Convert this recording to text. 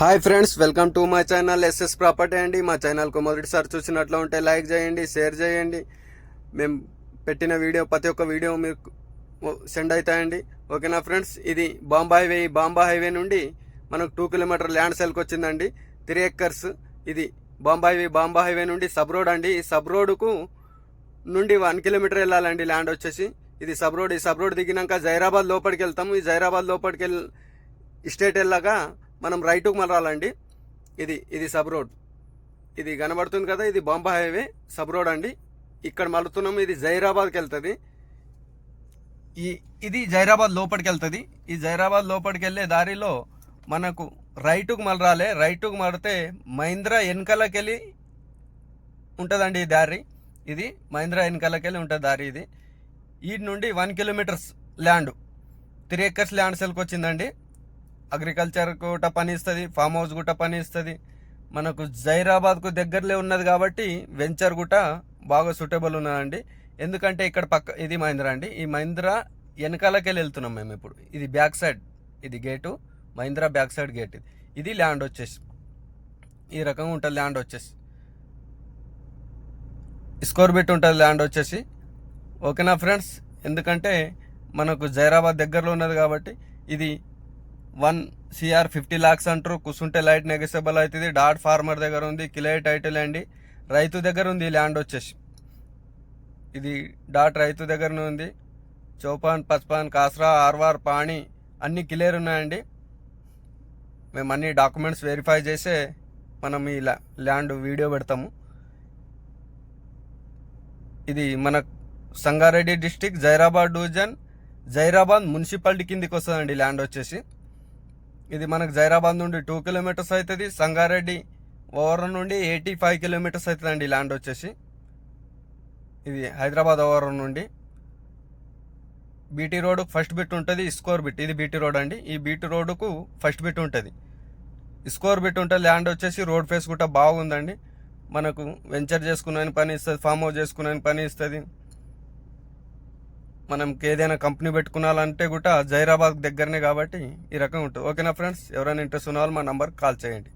Hi friends welcome to my channel SS property అండి. మా ఛానల్కు మొదటిసారి చూసినట్లు ఉంటే లైక్ చేయండి షేర్ చేయండి. మేము పెట్టిన వీడియో ప్రతి ఒక్క వీడియో మీకు సెండ్ అవుతాయండి. ఓకేనా ఫ్రెండ్స్? ఇది బాంబా హైవే బాంబా హైవే నుండి మనకు టూ కిలోమీటర్ ల్యాండ్ సెల్కి వచ్చిందండి. త్రీ ఎక్కర్స్ ఇది బాంబా హైవే బాంబా హైవే నుండి సబ్ రోడ్ అండి. ఈ సబ్ రోడ్కు నుండి వన్ కిలోమీటర్ వెళ్ళాలండి ల్యాండ్ వచ్చేసి. ఇది సబ్ రోడ్ ఈ సబ్ రోడ్ దిగినాక జైరాబాద్ లోపలికి వెళ్తాము. ఈ జైరాబాద్ లోపలికి వెళ్ళి ఇస్టేట్ వెళ్ళాక మనం రైటుకు మళ్ళాలండి. ఇది ఇది సబ్ రోడ్ ఇది కనబడుతుంది కదా ఇది బాంబా హైవే సబ్ రోడ్ అండి. ఇక్కడ మలుతున్నాము ఇది జైరాబాద్కి వెళ్తుంది. ఈ ఇది జైరాబాద్ లోపలికి వెళ్తుంది. ఈ జైరాబాద్ లోపలికి వెళ్ళే దారిలో మనకు రైటుకు మలరాలే రైటుకు మడితే మహీంద్రా వెనకాలకి వెళ్ళి ఉంటుందండి ఈ దారి. ఇది మహీంద్రా వెనకాలకి వెళ్ళి ఉంటుంది దారి ఇది. ఈ నుండి one kilometres land three acres land సెల్కి వచ్చిందండి అగ్రికల్చర్ కూడా పని ఇస్తుంది ఫామ్ హౌస్ కూడా పని ఇస్తుంది మనకు జైరాబాద్కు దగ్గరలో ఉన్నది కాబట్టి వెంచర్ కూడా బాగా సూటబుల్ ఉన్నదండి. ఎందుకంటే ఇక్కడ పక్క ఇది మహీంద్రా అండి. ఈ మహీంద్రా వెనకాలకెళ్ళి వెళ్తున్నాం మేము ఇప్పుడు. ఇది బ్యాక్ సైడ్ ఇది gate Mahindra back side gate ఇది. ఇది ల్యాండ్ వచ్చేసి ఈ రకంగా ఉంటుంది ల్యాండ్ వచ్చేసి. స్కోర్ బిట్ ఉంటుంది ల్యాండ్ వచ్చేసి. ఓకేనా ఫ్రెండ్స్? ఎందుకంటే మనకు జైరాబాద్ దగ్గరలో ఉన్నది కాబట్టి ఇది వన్ సిఆర్ ఫిఫ్టీ ల్యాక్స్ అంటారు. కుసుంటే లైట్ నెగసబుల్ అవుతుంది. డాట్ ఫార్మర్ దగ్గర ఉంది. కిలే టైటిల్ అండి. రైతు దగ్గర ఉంది. ఈ ల్యాండ్ వచ్చేసి. ఇది డాట్ రైతు దగ్గరనే ఉంది. చౌపాన్ పచ్పాన్ కాస్రా ఆర్వార్ పాణి అన్ని క్లియర్ ఉన్నాయండి. మేము అన్ని డాక్యుమెంట్స్ వెరిఫై చేసే మనం ఈ ల్యా- ల్యాండ్ వీడియో పెడతాము. ఇది మన Sangareddy district Zaheerabad division. Zaheerabad municipality కిందికి వస్తుందండి ల్యాండ్ వచ్చేసి. ఇది మనకు జైరాబాద్ నుండి టూ కిలోమీటర్స్ అవుతుంది సంగారెడ్డి ఓవర్ నుండి ఎయిటీ ఫైవ్ కిలోమీటర్స్ అవుతుందండి ల్యాండ్ వచ్చేసి. ఇది హైదరాబాద్ ఓవర్ నుండి. బీటీ రోడ్ ఫస్ట్ బిట్ ఉంటుంది స్కోర్ బిట్ ఇది బీటీ రోడ్ అండి. ఈ బీటీ రోడ్కు ఫస్ట్ బిట్ ఉంటుంది. స్కోర్ బిట్ ఉంటుంది ల్యాండ్ వచ్చేసి రోడ్ ఫేస్ కూడా బాగుందండి. మనకు వెంచర్ చేసుకునే పని ఇస్తుంది ఫామ్ హౌస్ చేసుకునే పని ఇస్తుంది. మనం ఏదైనా కంపెనీ పెట్టుకున్నాలంటే కూడా జైరాబాద్ దగ్గరనే కాబట్టి ఈ రకంగా ఉంటుంది. ఓకేనా ఫ్రెండ్స్? ఎవరైనా ఇంట్రెస్ట్ ఉన్న వాళ్ళు మా నంబర్కి కాల్ చేయండి.